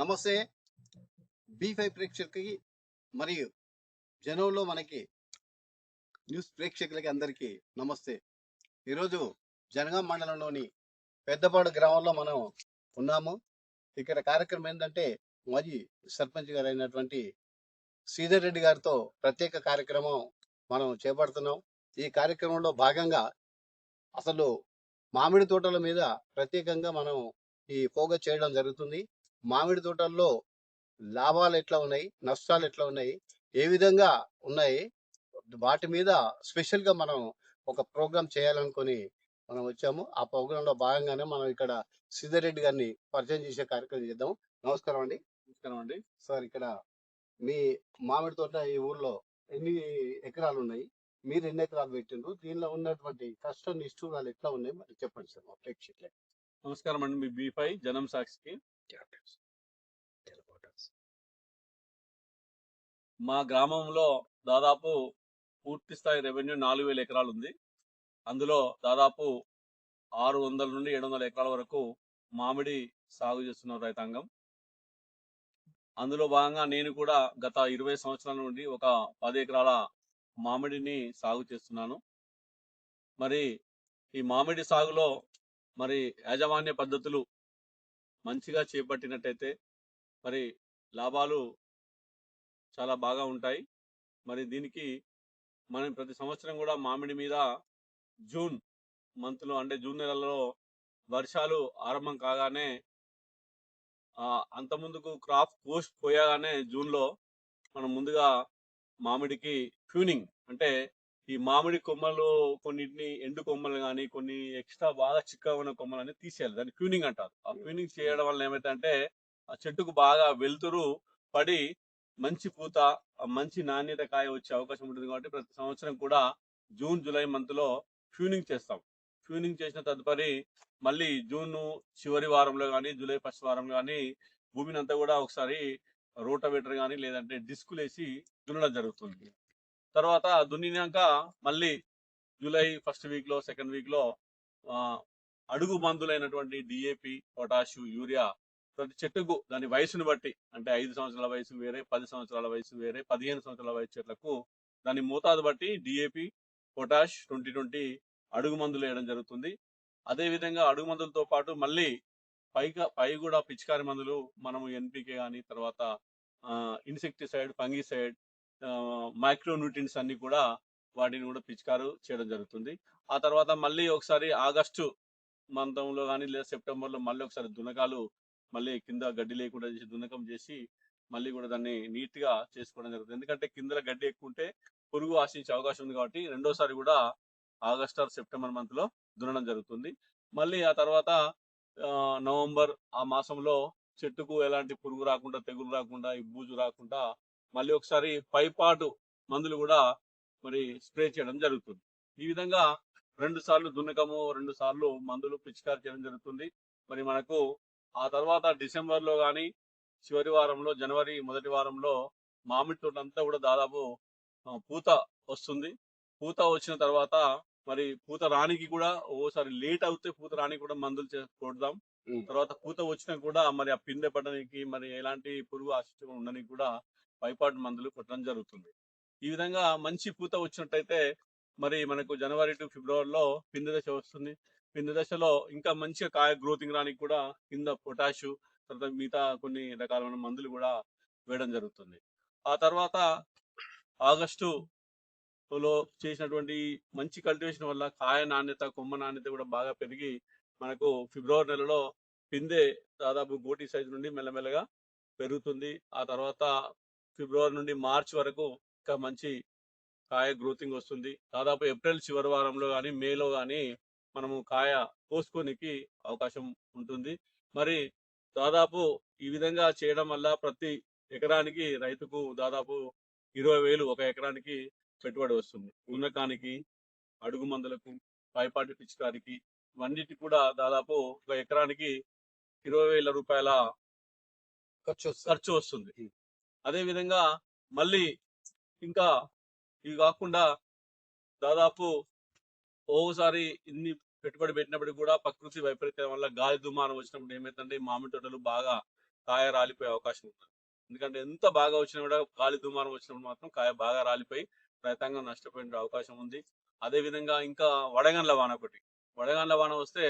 నమస్తే. Be five ప్రేక్షకులకి మరియు జనంలో మనకి న్యూస్ ప్రేక్షకులకి అందరికీ నమస్తే. ఈరోజు జనగాం మండలంలోని పెద్దపాడు గ్రామంలో మనం ఉన్నాము. ఇక్కడ కార్యక్రమం ఏంటంటే మాజీ సర్పంచ్ గారు అయినటువంటి శ్రీధర్ రెడ్డి గారితో ప్రత్యేక కార్యక్రమం మనం చేపడుతున్నాం. ఈ కార్యక్రమంలో భాగంగా అసలు మామిడి తోటల మీద ప్రత్యేకంగా మనం ఈ పోగ చేయడం జరుగుతుంది. మామిడి తోటల్లో లాభాలు ఎట్లా ఉన్నాయి? నష్టాలు ఎట్లా ఉన్నాయి? ఏ విధంగా ఉన్నాయి? వాటి మీద స్పెషల్గా మనం ఒక ప్రోగ్రామ్ చేయాలనుకొని మనం వచ్చాము. ఆ ప్రోగ్రామ్లో భాగంగానే మనం ఇక్కడ సిద్ధారెడ్డి గారిని పరిచయం చేసే కార్యక్రమం చేద్దాం. నమస్కారం అండి. నమస్కారం అండి. సార్ ఇక్కడ మీ మామిడి తోట ఈ ఊర్లో ఎన్ని ఎకరాలు ఉన్నాయి? మీరు ఎన్ని ఎకరాలు పెట్టిండ్రు? దీనిలో ఉన్నటువంటి కష్టం నిష్ఠూరాలు ఎట్లా ఉన్నాయి? మరి చెప్పండి సార్ మా ప్రేక్షకులకి. నమస్కారం అండి. మీ బీ ఫైవ్ జనం సాక్షికి. మా గ్రామంలో దాదాపు పూర్తి స్థాయి రెవెన్యూ నాలుగు వేల ఎకరాలు ఉంది అందులో దాదాపు ఆరు వందల నుండి ఏడు వందల ఎకరాల వరకు మామిడి సాగు చేస్తున్నారు రైతాంగం. అందులో భాగంగా నేను కూడా గత ఇరవై సంవత్సరాల నుండి ఒక పది ఎకరాల మామిడిని సాగు చేస్తున్నాను. మరి ఈ మామిడి సాగులో మరి యాజమాన్య పద్ధతులు మంచిగా చేపట్టినట్టయితే మరి లాభాలు చాలా బాగా ఉంటాయి. మరి దీనికి మనం ప్రతి సంవత్సరం కూడా మామిడి మీద జూన్ మంత్లో అంటే జూన్ నెలలో వర్షాలు ఆరంభం కాగానే ఆ, అంత ముందుకు క్రాప్ కోసి పోయగానే జూన్లో మనం ముందుగా మామిడికి ట్యూనింగ్ అంటే ఈ మామిడి కొమ్మలు కొన్నిటిని ఎండు కొమ్మలు కానీ కొన్ని ఎక్స్ట్రా బాగా చిక్కగా ఉన్న కొమ్మలని తీసేయాలి. దాన్ని ఫ్యూనింగ్ అంటారు. ఆ ఫ్యూనింగ్ చేయడం వల్ల ఏమైతే ఆ చెట్టుకు బాగా వెలుతురు పడి మంచి పూత మంచి నాణ్యత కాయ వచ్చే అవకాశం ఉంటుంది కాబట్టి ప్రతి సంవత్సరం కూడా జూన్ జూలై మంత్లో ఫ్యూనింగ్ చేస్తాం. ఫ్యూనింగ్ చేసిన తదుపరి మళ్ళీ జూన్ చివరి వారంలో కానీ జూలై ఫస్ట్ వారంలో కానీ భూమిని అంతా కూడా ఒకసారి రోటవేటర్ కానీ లేదంటే డిస్కులు వేసి దున్నడం జరుగుతుంది. తర్వాత దున్నినాక మళ్ళీ జూలై ఫస్ట్ వీక్లో సెకండ్ వీక్లో అడుగు మందులైనటువంటి డిఏపి పొటాషు యూరియా ప్రతి చెట్టుకు దాని వయసును బట్టి అంటే ఐదు సంవత్సరాల వయసు వేరే పది సంవత్సరాల వయసు వేరే పదిహేను సంవత్సరాల వయసు చెట్లకు దాని మోతాదు బట్టి డిఏపి పొటాష్ ట్వంటీ ట్వంటీ అడుగు మందులు వేయడం జరుగుతుంది. అదే విధంగా అడుగు మందులతో పాటు మళ్ళీ పైగా పై కూడా పిచికారి మందులు మనము ఎన్పికే కానీ తర్వాత ఇన్సెక్టిసైడ్ ఫంగిసైడ్ మైక్రో న్యూట్రియన్స్ అన్ని కూడా వాటిని కూడా పిచికారు చేయడం జరుగుతుంది. ఆ తర్వాత మళ్ళీ ఒకసారి ఆగస్టు మంతంలో కానీ లేదా సెప్టెంబర్లో మళ్ళీ ఒకసారి దునకాలు మళ్ళీ కింద గడ్డి లేకుండా చేసి దున్నకం చేసి మళ్ళీ కూడా దాన్ని నీట్గా చేసుకోవడం జరుగుతుంది. ఎందుకంటే కింద గడ్డి ఎక్కువ ఉంటే పురుగు ఆశించే అవకాశం ఉంది కాబట్టి రెండోసారి కూడా ఆగస్ట్ ఆర్ సెప్టెంబర్ మంత్లో దున్నడం జరుగుతుంది. మళ్ళీ ఆ తర్వాత నవంబర్ ఆ మాసంలో చెట్టుకు ఎలాంటి పురుగు రాకుండా తెగులు రాకుండా ఈ బూజు రాకుండా మళ్ళీ ఒకసారి పైపాటు మందులు కూడా మరి స్ప్రే చేయడం జరుగుతుంది. ఈ విధంగా రెండు సార్లు దున్నకము రెండు సార్లు మందులు పిచికారి చేయడం జరుగుతుంది. మరి మనకు ఆ తర్వాత డిసెంబర్లో కానీ చివరి వారంలో జనవరి మొదటి వారంలో మామిడి తోట అంతా కూడా దాదాపు పూత వస్తుంది. పూత వచ్చిన తర్వాత మరి పూత రానికి కూడా ఓసారి లేట్ అవుతే పూత రానికి కూడా మందులు చే- కొడదాం. తర్వాత పూత వచ్చినా కూడా మరి ఆ పిందె పడడానికి మరి ఎలాంటి పురుగు ఆశించడం ఉండడానికి కూడా పైపాటు మందులు కొట్టడం జరుగుతుంది. ఈ విధంగా మంచి పూత వచ్చినట్టయితే మరి మనకు జనవరి టు ఫిబ్రవరిలో పిందె దశ వస్తుంది. పిందె దశలో ఇంకా మంచిగా కాయ గ్రోతింగ్ రానికి కూడా కింద పొటాషు తర్వాత మిగతా కొన్ని రకాలైన మందులు కూడా వేయడం జరుగుతుంది. ఆ తర్వాత ఆగస్టు లో చేసినటువంటి మంచి కల్టివేషన్ వల్ల కాయ నాణ్యత కొమ్మ నాణ్యత కూడా బాగా పెరిగి మనకు ఫిబ్రవరి నెలలో పిందె దాదాపు గోటి సైజు నుండి మెల్లమెల్లగా పెరుగుతుంది. ఆ తర్వాత ఫిబ్రవరి నుండి మార్చ్ వరకు ఇంకా మంచి కాయ గ్రోతింగ్ వస్తుంది. దాదాపు ఏప్రిల్ చివరి వారంలో కానీ మేలో కానీ మనము కాయ కోసుకోనికి అవకాశం ఉంటుంది. మరి దాదాపు ఈ విధంగా చేయడం వల్ల ప్రతి ఎకరానికి రైతుకు దాదాపు ఇరవై వేలు ఒక ఎకరానికి పెట్టుబడి వస్తుంది. ఉన్నకానికి అడుగు మందులకు పైపాటి పిచికారికి ఇవన్నిటి కూడా దాదాపు ఒక ఎకరానికి ఇరవై వేల రూపాయల ఖర్చు. ఖర్చు వస్తుంది. అదే విధంగా మళ్ళీ ఇంకా ఇవి కాకుండా దాదాపు ఓసారి ఇన్ని పెట్టుబడి పెట్టినప్పుడు కూడా ప్రకృతి వైపరీత్యం వల్ల గాలి దుమారం వచ్చినప్పుడు ఏమైతుందంటే మామిడి తోటలు బాగా కాయ రాలిపోయే అవకాశం ఉంటుంది. ఎందుకంటే ఎంత బాగా వచ్చినా కూడా గాలి దుమారం వచ్చినప్పుడు మాత్రం కాయ బాగా రాలిపోయి రైతాంగం నష్టపోయే అవకాశం ఉంది. అదే విధంగా ఇంకా వడగండ్ల వాన ఒకటి. వడగండ్ల వాన వస్తే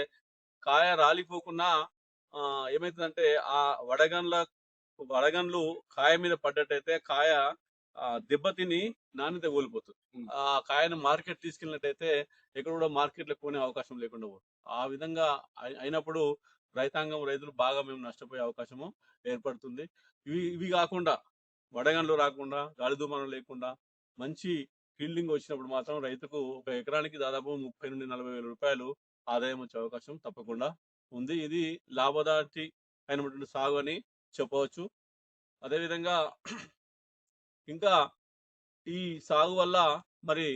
కాయ రాలిపోకుండా ఏమైతుందంటే ఆ వడగండ్ల వడగండ్లు కాయ మీద పడ్డట్టయితే కాయ ఆ, దెబ్బతిని నాణ్యత కోల్పోతుంది. ఆ కాయను మార్కెట్ తీసుకెళ్ళినట్టయితే ఎక్కడ కూడా మార్కెట్లో కొనే అవకాశం లేకుండా పోతుంది. ఆ విధంగా అయి- అయినప్పుడు రైతాంగం రైతులు బాగా మేము నష్టపోయే అవకాశము ఏర్పడుతుంది. ఇవి ఇవి కాకుండా వడగండ్లు రాకుండా గాలి దుమారం లేకుండా మంచి ఫీల్డింగ్ వచ్చినప్పుడు మాత్రం రైతుకు ఒక ఎకరానికి దాదాపు ముప్పై నుండి నలభై వేల రూపాయలు ఆదాయం వచ్చే అవకాశం తప్పకుండా ఉంది. ఇది లాభదాటి అయినటువంటి సాగు అని చెప్పవచ్చు. అదేవిధంగా ఇంకా ఈ సాగు వల్ల మరి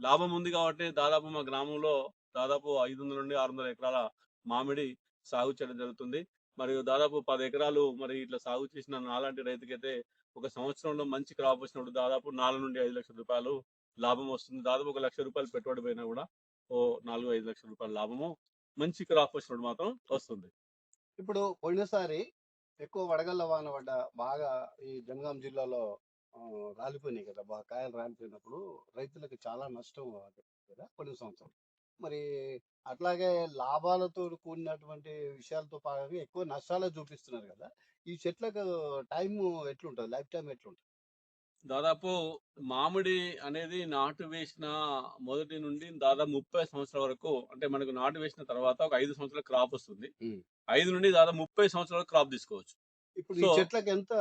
లాభం ఉంది కాబట్టి దాదాపు మా గ్రామంలో దాదాపు ఐదు వందల నుండి ఆరు వందల ఎకరాల మామిడి సాగు చేయడం జరుగుతుంది. మరియు దాదాపు పది ఎకరాలు మరి ఇట్లా సాగు చేసిన నాలాంటి రైతుకైతే ఒక సంవత్సరంలో మంచి క్రాప్ వచ్చినప్పుడు దాదాపు నాలుగు నుండి ఐదు లక్షల రూపాయలు లాభం వస్తుంది. దాదాపు ఒక లక్ష రూపాయలు పెట్టుబడి పోయినా కూడా ఓ నాలుగు ఐదు లక్షల రూపాయల లాభము మంచి క్రాప్ వచ్చినప్పుడు మాత్రం వస్తుంది. ఇప్పుడు పోయినసారి ఎక్కువ వడగళ్ళ వాన పడ్డ బాగా ఈ జనగాం జిల్లాలో రాలిపోయినాయి కదా బాగా కాయలు రాలిపోయినప్పుడు రైతులకు చాలా నష్టం కదా కొన్ని సంవత్సరం. మరి అట్లాగే లాభాలతో కూడినటువంటి విషయాలతో పాటు ఎక్కువ నష్టాలే చూపిస్తున్నారు కదా ఈ చెట్లకు టైం ఎట్లుంటుంది? లైఫ్ టైం ఎట్లుంటుంది? దాదాపు మామిడి అనేది నాటు వేసిన మొదటి నుండి దాదాపు ముప్పై సంవత్సరాల వరకు అంటే మనకు నాటు వేసిన తర్వాత ఒక ఐదు సంవత్సరాల క్రాప్ వస్తుంది. ఐదు నుండి దాదాపు ముప్పై సంవత్సరాల క్రాప్ తీసుకోవచ్చు ఇప్పుడు చెట్లకు ఎంత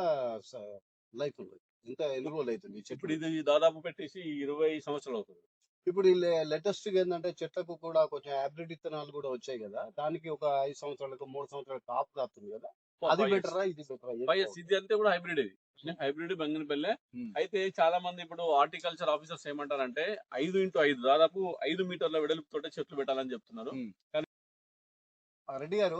లైఫ్ ఎంత ఎన్ని రోజులు అవుతుంది ఇప్పుడు ఇది దాదాపు పెట్టేసి ఇరవై సంవత్సరాలు అవుతుంది. ఇప్పుడు లేటెస్ట్ ఏంటంటే చెట్లకు కూడా కొంచెం హైబ్రిడ్ విత్తనాలు కూడా వచ్చాయి కదా. దానికి ఒక ఐదు సంవత్సరాలకు మూడు సంవత్సరాలకు కాపు కాస్తుంది కదా. అది. బెటరా? ఇది బెటరా. ఇది అంతే కూడా హైబ్రిడ్ ఇది. హైబ్రిడ్ బంగినపల్లె. అయితే చాలా మంది ఇప్పుడు హార్టికల్చర్ ఆఫీసర్స్ ఏమంటారంటే ఐదు ఇంటూ ఐదు దాదాపు ఐదు మీటర్ల వెడల్పుతోటే చెట్లు పెట్టాలని చెప్తున్నారు. రెడ్డి గారు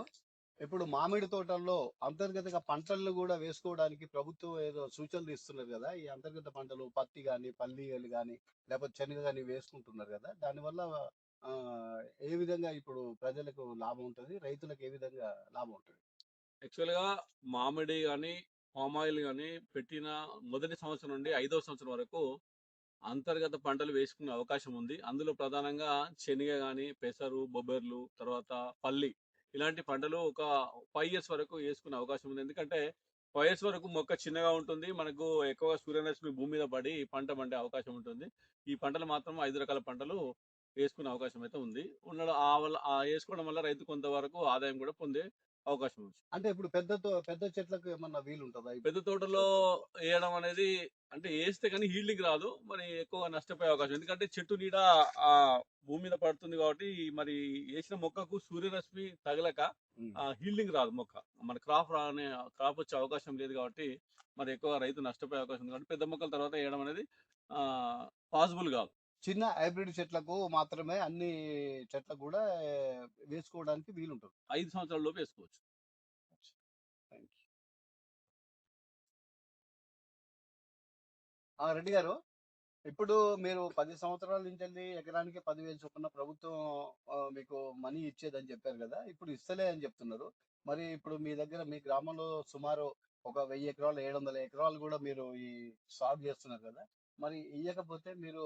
ఇప్పుడు మామిడి తోటల్లో అంతర్గతంగా పంటలను కూడా వేసుకోవడానికి ప్రభుత్వం ఏదో సూచనలు ఇస్తున్నారు కదా. ఈ అంతర్గత పంటలు పత్తి కానీ పల్లీలు కానీ లేకపోతే శనగ కానీ వేసుకుంటున్నారు కదా. దానివల్ల ఏ విధంగా ఇప్పుడు ప్రజలకు లాభం ఉంటుంది? రైతులకు ఏ విధంగా లాభం ఉంటుంది? యాక్చువల్గా మామిడి కానీ పామాయిల్ కానీ పెట్టిన మొదటి సంవత్సరం నుండి ఐదవ సంవత్సరం వరకు అంతర్గత పంటలు వేసుకునే అవకాశం ఉంది. అందులో ప్రధానంగా శనగ కానీ పెసరు బొబ్బెర్లు తర్వాత పల్లి ఇలాంటి పంటలు ఒక ఫైవ్ ఇయర్స్ వరకు వేసుకునే అవకాశం ఉంది. ఎందుకంటే ఫైవ్ ఇయర్స్ వరకు మొక్క చిన్నగా ఉంటుంది. మనకు ఎక్కువగా సూర్యరశ్మి భూమి మీద పడి పంట పండే అవకాశం ఉంటుంది. ఈ పంటలు మాత్రం ఐదు రకాల పంటలు వేసుకునే అవకాశం అయితే ఉంది. ఉండడం ఆ వల్ల వేసుకోవడం వల్ల రైతు కొంతవరకు ఆదాయం కూడా పొందే అవకాశం ఉంది. అంటే ఇప్పుడు పెద్ద పెద్ద చెట్లకు ఏమన్నా వీలు ఉంటుందా? పెద్ద తోటలో వేయడం అనేది అంటే వేస్తే కానీ హీల్డింగ్ రాదు. మరి ఎక్కువ నష్టపోయే అవకాశం ఎందుకంటే చెట్టు నీడ ఆ భూమి మీద పడుతుంది కాబట్టి మరి వేసిన మొక్కకు సూర్యరశ్మి తగలక హీల్డింగ్ రాదు మొక్క. మన క్రాప్ రానే క్రాప్ వచ్చే అవకాశం లేదు కాబట్టి మరి ఎక్కువ రైతు నష్టపోయే అవకాశం ఉంది. కాబట్టి పెద్ద మొక్కల తర్వాత వేయడం అనేది పాసిబుల్ కాదు. చిన్న హైబ్రిడ్ చెట్లకు మాత్రమే అన్ని చెట్లకు కూడా వేసుకోవడానికి వీలుంటుంది. ఐదు సంవత్సరాల లోపు వేసుకోవచ్చు. రెడ్డి గారు ఇప్పుడు మీరు పది సంవత్సరాల నుంచి వెళ్ళి ఎకరానికి పదివేలు చొప్పున ప్రభుత్వం మీకు మనీ ఇచ్చేదని చెప్పారు కదా ఇప్పుడు ఇస్తలే అని చెప్తున్నారు. మరి ఇప్పుడు మీ దగ్గర మీ గ్రామంలో సుమారు ఒక వెయ్యి ఎకరాలు ఏడు వందల ఎకరాలు కూడా మీరు ఈ సాగు చేస్తున్నారు కదా మరి ఇయ్యకపోతే మీరు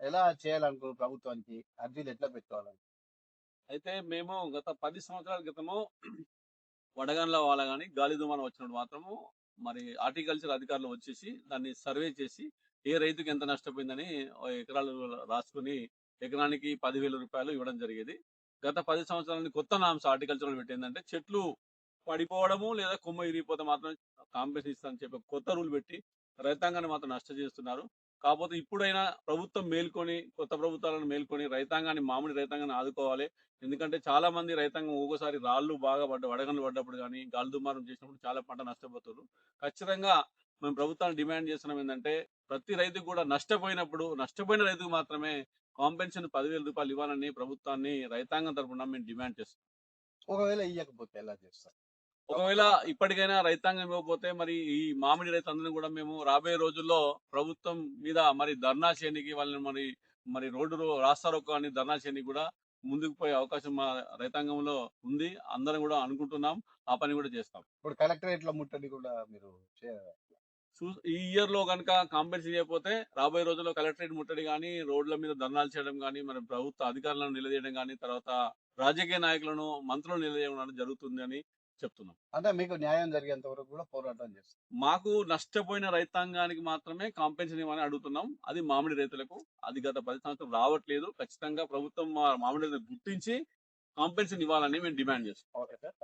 ఎలా చేయాలనుకో ప్రభుత్వానికి? అర్జీలు ఎట్లా పెట్టుకోవాలని అయితే మేము గత పది సంవత్సరాల క్రితము వడగండ్ల వాళ్ళ కానీ గాలి దుమారం వచ్చినప్పుడు మాత్రము మరి హార్టికల్చర్ అధికారులు వచ్చేసి దాన్ని సర్వే చేసి ఏ రైతుకి ఎంత నష్టపోయిందని ఎకరాలు రాసుకుని ఎకరానికి పదివేల రూపాయలు ఇవ్వడం జరిగేది. గత పది సంవత్సరాలని కొత్త నామ్స్ హార్టికల్చర్ పెట్టిందంటే చెట్లు పడిపోవడము లేదా కొమ్మ ఇరిగిపోతే మాత్రం కాంపెన్సేషన్ ఇస్తానని చెప్పి కొత్త రూల్ పెట్టి రైతాంగాన్ని మాత్రం నష్ట చేస్తున్నారు. కాకపోతే ఇప్పుడైనా ప్రభుత్వం మేల్కొని కొత్త ప్రభుత్వాలను మేల్కొని రైతాంగాన్ని మామిడి రైతాంగాన్ని ఆదుకోవాలి. ఎందుకంటే చాలా మంది రైతాంగం ఒక్కోసారి రాళ్ళు బాగా పడ్డ వడగండ్లు పడ్డప్పుడు కానీ గాలి దుమారం చేసినప్పుడు చాలా పంట నష్టపోతారు. ఖచ్చితంగా మేము ప్రభుత్వాన్ని డిమాండ్ చేస్తున్నాం ఏంటంటే ప్రతి రైతుకు కూడా నష్టపోయినప్పుడు నష్టపోయిన రైతుకు మాత్రమే కాంపెన్షన్ పదివేల రూపాయలు ఇవ్వాలని ప్రభుత్వాన్ని రైతాంగం తరపున మేము డిమాండ్ చేస్తున్నాం. ఒకవేళ ఇవ్వకపోతే ఎలా చేస్తారు? ఒకవేళ ఇప్పటికైనా రైతాంగం ఇవ్వకపోతే మరి ఈ మామిడి రైతులందరినీ కూడా మేము రాబోయే రోజుల్లో ప్రభుత్వం మీద మరి ధర్నా చేయడానికి వాళ్ళని మరి మరి రోడ్డు రో- రాస్తా రోకో అని ధర్నా చేయడానికి కూడా ముందుకు పోయే అవకాశం మా రైతాంగంలో ఉంది. అందరం కూడా అనుకుంటున్నాం. ఆ పని కూడా చేస్తాం. ఇప్పుడు కలెక్టరేట్లో ముట్టడి కూడా మీరు ఈ ఇయర్లో కనుక కాంపెన్సేట్ చేయకపోతే రాబోయే రోజుల్లో కలెక్టరేట్ ముట్టడి కానీ రోడ్ల మీద ధర్నాలు చేయడం కానీ మరి ప్రభుత్వ అధికారులను నిలదీయడం కానీ తర్వాత రాజకీయ నాయకులను మంత్రులను నిలదీయడం కానీ జరుగుతుంది అని చెప్తున్నాం. అంటే మీకు న్యాయం జరిగేంత వరకు కూడా పోరాటం చేస్తారు. మాకు నష్టపోయిన రైతాంగానికి మాత్రమే కాంపెన్సేషన్ ఇవ్వని అడుగుతున్నాం. అది మామిడి రైతులకు అది గత పది సంవత్సరం రావట్లేదు. ఖచ్చితంగా ప్రభుత్వం మామిడి రైతులకు గుర్తించి కాంపెన్సేషన్ ఇవ్వాలని మేము డిమాండ్ చేస్తాం ఓకే సార్